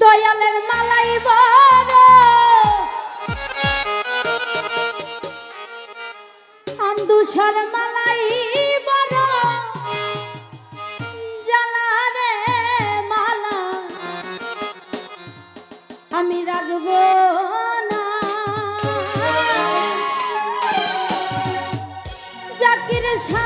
দয়ালের মালাই বড়। মালাই বড়। জ্বালারে মালা। আমি জাকির ছা